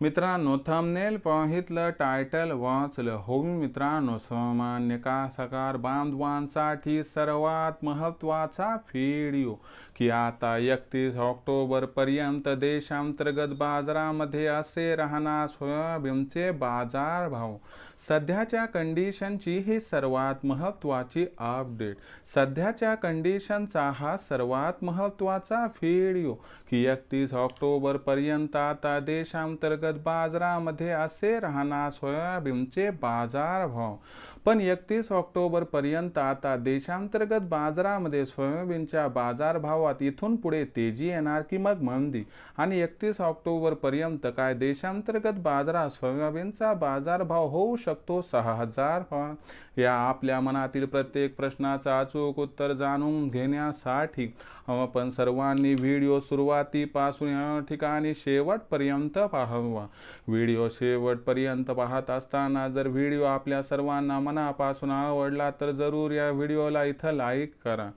मित्रांनो thumbnail पाहितलं title वाचलं. हो मित्रांनो सामान्य कासाकार बांधवांसाठी सर्वात महत्त्वाचा व्हिडिओ की आता एकतीस ऑक्टोबर पर्यंत देशांतर्गत बाजारामध्ये असे राहणार सोयाबीनचे बाजारभाव सध्याच्या कंडिशनची ही सर्वात महत्त्वाची अपडेट सध्याच्या कंडिशनचा हा सर्वात महत्त्वाचा व्हिडिओ की एकतीस ऑक्टोबर पर्यंत आता देशांतर्गत बाजारामध्ये असे राहणार सोयाबीनचे बाजारभाव पण एकतीस ऑक्टोबरपर्यंत आता देशांतर्गत बाजारामध्ये सोयाबीनच्या बाजारभावात इथून पुढे तेजी येणार की मग मंदी आणि एकतीस ऑक्टोबरपर्यंत काय देशांतर्गत बाजारात सोयाबीनचा बाजारभाव होऊ शकतो? सहा हजार या आपल्या मनातील प्रत्येक प्रश्नाचं अचूक उत्तर जाणून घेण्यासाठी आपण सर्वांनी व्हिडिओ सुरुवातीपासून या ठिकाणी शेवटपर्यंत पाहावा. व्हिडिओ शेवटपर्यंत पाहत असताना जर व्हिडिओ आपल्या सर्वांना मनापासून आवडला तर जरूर या व्हिडिओला इथं लाईक करा.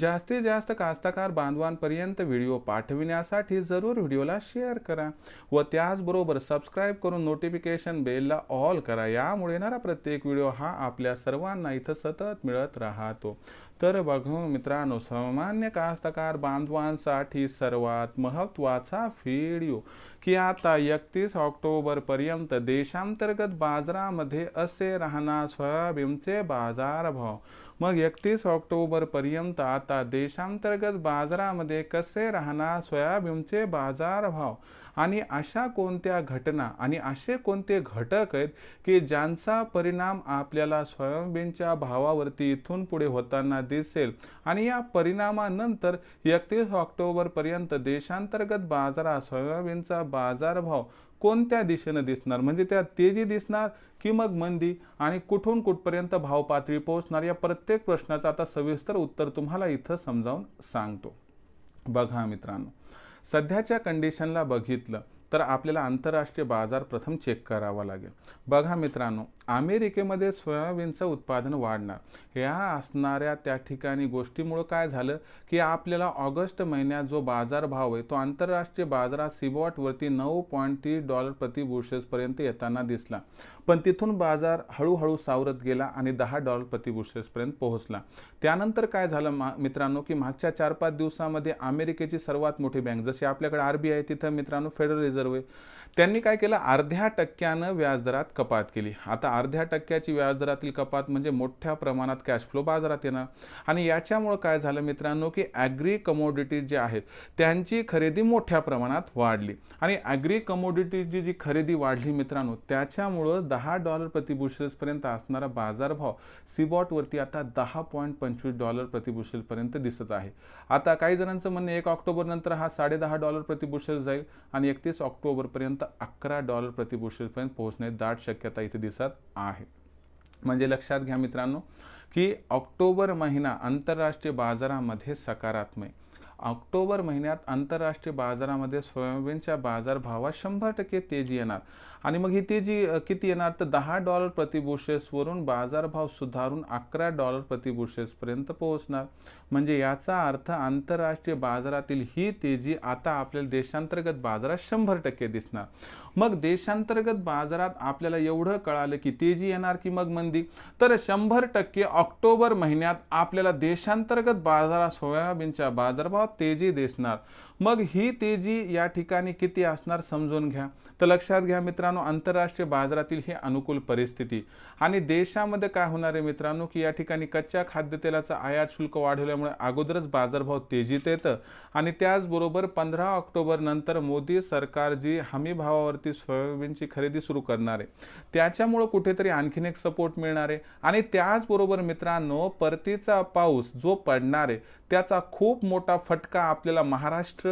जास्तीत जास्त कास्तकार बांधवांपर्यंत व्हिडिओ पाठविण्यासाठी जरूर व्हिडिओला शेअर करा व त्याचबरोबर सबस्क्राईब करून नोटिफिकेशन बेलला ऑल करा. यामुळे येणारा प्रत्येक व्हिडिओ हा आपल्या सर्वांना इथं सतत मिळत राहतो. तर बघू मित्रांनो सामान्य कास्तकार बांधवांसाठी सर्वात महत्त्वाचा व्हिडिओ की आता एकतीस ऑक्टोबरपर्यंत देशांतर्गत बाजारामध्ये असे राहणार सोयाबीनचे बाजारभाव मग एकतीस ऑक्टोबरपर्यंत आता देशांतर्गत बाजारामध्ये कसे राहणार? सोयाबीनचे बाजारभाव आणि अशा कोणत्या घटना आणि असे कोणते घटक आहेत की ज्यांचा परिणाम आपल्याला सोयाबीनच्या भावावरती इथून पुढे होताना दिसेल? आणि या परिणामानंतर एकतीस ऑक्टोबरपर्यंत देशांतर्गत बाजारात सोयाबीनचा बाजारभाव कोणत्या दिशेनं दिसणार? म्हणजे त्या तेजी दिसणार की मग मंदी आणि कुठून कुठपर्यंत भाव पातळी पोहोचणार या प्रत्येक प्रश्नाचं आता सविस्तर उत्तर तुम्हाला इथं समजावून सांगतो. बघा मित्रांनो सध्याच्या कंडिशनला बघितलं तर आपल्याला आंतरराष्ट्रीय बाजार प्रथम चेक करावा लागेल. बघा मित्रांनो अमेरिकेमध्ये सोयाबीनचं उत्पादन वाढणार. ह्या असणाऱ्या त्या ठिकाणी गोष्टीमुळं काय झालं की आपल्याला ऑगस्ट महिन्यात जो बाजारभाव आहे तो आंतरराष्ट्रीय बाजारात सिबॉटवरती नऊ पॉईंट तीस डॉलर प्रति बुशेसपर्यंत येताना दिसला. पण तिथून बाजार हळूहळू सावरत गेला आणि दहा डॉलर प्रति बुशेसपर्यंत पोहोचला. त्यानंतर काय झालं मा मित्रांनो की मागच्या चार पाच दिवसामध्ये अमेरिकेची सर्वात मोठी बँक जशी आपल्याकडे आर बी आय तिथं मित्रांनो फेडरल रिझर्व्ह आहे. त्यांनी काय केलं? अर्ध्या टक्क्यानं व्याजदरात कपात केली. आता अर्ध्या टक्क्याची व्याजदरातील कपात म्हणजे मोठ्या प्रमाणात कॅश फ्लो बाजारात येणार. आणि याच्यामुळं काय झालं मित्रांनो की ॲग्री कमोडिटीज जे आहेत त्यांची खरेदी मोठ्या प्रमाणात वाढली. आणि ॲग्री कमोडिटीजची जी खरेदी वाढली मित्रांनो त्याच्यामुळं दहा डॉलर प्रतिबुशेल्सपर्यंत असणारा बाजारभाव सीबॉटवरती आता दहा पॉईंट पंचवीस डॉलर प्रतिबुशेलपर्यंत दिसत आहे. आता काही जणांचं म्हणणं एक ऑक्टोबरनंतर हा साडेदहा डॉलर प्रतिबुशेल जाईल आणि एकतीस ऑक्टोबरपर्यंत अकरा डॉलर प्रतिबुशेलपर्यंत पोहोचण्याची दाट शक्यता इथे दिसत आहे. म्हणजे लक्षात घ्या मित्रांनो की ऑक्टोबर महिना आंतरराष्ट्रीय बाजारामध्ये सकारात्मक ऑक्टोबर महिन्यात आंतरराष्ट्रीय बाजारामध्ये सोयाबीनच्या बाजारभावात शंभर टक्के तेजी येणार. आणि मग ही तेजी किती येणार? तर दहा डॉलर प्रतिबुशेसवरून बाजारभाव सुधारून अकरा डॉलर प्रतिबुशेसपर्यंत पोहोचणार. म्हणजे याचा अर्थ आंतरराष्ट्रीय बाजारातील ही तेजी आता आपल्याला देशांतर्गत बाजारात शंभर टक्के दिसणार. मग देशांतर्गत बाजारात आपल्याला एवढं कळालं की तेजी येणार की मग मंदी? तर शंभर टक्के ऑक्टोबर महिन्यात आपल्याला देशांतर्गत बाजारात सोयाबीनच्या बाजारभावात तेजी दिसणार. मग ही तेजी या ठिकाणी किती असणार समजून घ्या. तर लक्षात घ्या मित्रांनो आंतरराष्ट्रीय बाजारातील ही अनुकूल परिस्थिती. आणि देशामध्ये काय होणार आहे मित्रांनो की या ठिकाणी कच्च्या खाद्यतेलाचा आयात शुल्क वाढवल्यामुळे अगोदरच बाजारभाव तेजीत येतं. आणि त्याचबरोबर पंधरा ऑक्टोबर नंतर मोदी सरकार जी हमी भावावरती सोयाबीनची खरेदी सुरू करणार आहे त्याच्यामुळं कुठेतरी आणखीन एक सपोर्ट मिळणार आहे. आणि त्याचबरोबर मित्रांनो परतीचा पाऊस जो पडणार आहे त्याचा खूप मोठा फटका आपल्याला महाराष्ट्र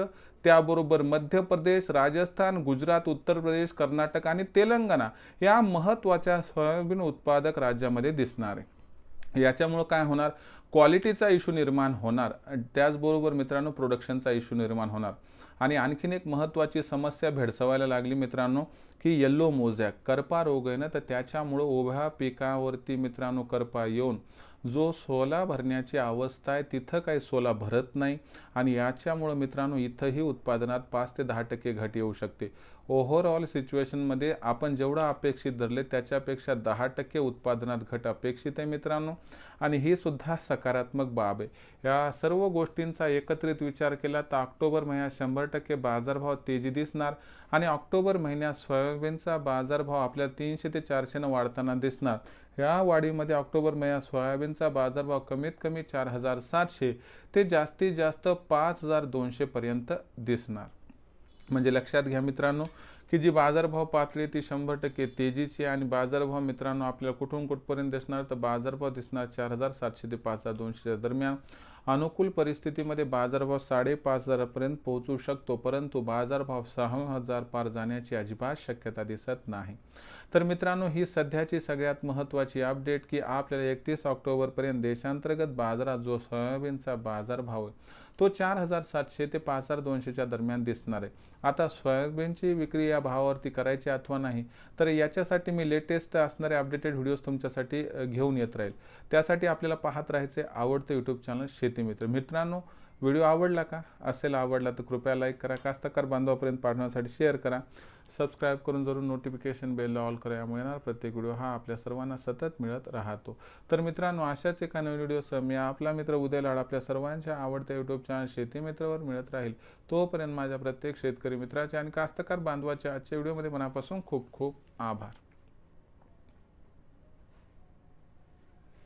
त्याबरोबर मध्य प्रदेश राजस्थान गुजरात उत्तर प्रदेश कर्नाटक आणि तेलंगणा या महत्त्वाच्या सोयाबीन उत्पादक राज्यामध्ये दिसणार आहे. याच्यामुळं काय होणार? क्वालिटीचा इश्यू निर्माण होणार. त्याचबरोबर मित्रांनो प्रोडक्शनचा इश्यू निर्माण होणार. आणि आणखीन एक महत्त्वाची समस्या भेडसवायला लागली मित्रांनो की येल्लो मोझॅक करपा रोग आहे ना तर त्याच्यामुळं उभ्या पिकावरती मित्रांनो करपा येऊन जो सोला भरण्याची अवस्था आहे तिथं काही सोला भरत नाही. आणि याच्यामुळं मित्रांनो इथंही उत्पादनात पाच ते दहा टक्के घट येऊ शकते. ओव्हरऑल सिच्युएशनमध्ये आपण जेवढं अपेक्षित धरले त्याच्यापेक्षा दहा टक्के उत्पादनात घट अपेक्षित आहे मित्रांनो. आणि ही सुद्धा सकारात्मक बाब आहे. या सर्व गोष्टींचा एकत्रित विचार केला तर ऑक्टोबर महिन्यात शंभर टक्के बाजारभाव तेजी दिसणार. आणि ऑक्टोबर महिन्यात सोयाबीनचा बाजारभाव आपल्या तीनशे ते चारशेनं वाढताना दिसणार. या वाढीमध्ये ऑक्टोबर महिन्यात सोयाबीनचा बाजारभाव कमीत कमी चार हजार सातशे ते जास्तीत जास्त पाच हजार दोनशेपर्यंत दिसणार. म्हणजे लक्षात घ्या मित्रांनो की जी बाजारभाव पातळी ती शंभर टक्के तेजीची आणि बाजारभाव मित्रांनो आपल्याला कुठून कुठपर्यंत दिसणार? तर बाजारभाव दिसणार चार हजार सातशे ते पाच हजार दोनशेच्या दरम्यान. अनुकूल परिस्थितीमध्ये बाजारभाव साडेपाच हजारापर्यंत पोहोचू शकतो परंतु बाजारभाव सहा हजार पार जाण्याची अजिबात शक्यता दिसत नाही. तर मित्रांनो ही सध्याची सगळ्यात महत्त्वाची अपडेट की आपल्याला एकतीस ऑक्टोबरपर्यंत देशांतर्गत बाजारात जो सोयाबीनचा बाजारभाव आहे तो चार हजार सातशे ते पाच हजार दोनशेच्या दरम्यान दिसणार आहे. आता सोयाबीनची विक्री या भावावरती करायची अथवा नाही तर याच्यासाठी मी लेटेस्ट असणारे अपडेटेड व्हिडिओज तुमच्यासाठी घेऊन येत राहील. त्यासाठी आपल्याला पाहत राहायचे आवडतं यूट्यूब चॅनल शेतीमित्र मित्रांनो व्हिडिओ आवडला का? असेल आवडला तर कृपया लाईक करा. कास्तकार बांधवापर्यंत पाठवण्यासाठी शेअर करा. सबस्क्राईब करून जरूर नोटिफिकेशन बेल ऑल करा. यामुळे येणार प्रत्येक व्हिडिओ हा आपल्या सर्वांना सतत मिळत राहतो. तर मित्रांनो अशाच एका नवीन व्हिडिओसह मी आपला मित्र उदय लाड आपल्या सर्वांच्या आवडत्या यूट्यूब चॅनल शेती मित्रावर मिळत राहील. तोपर्यंत माझ्या प्रत्येक शेतकरी मित्राचे आणि कास्तकार बांधवाच्या आजच्या व्हिडिओमध्ये मनापासून खूप खूप आभार.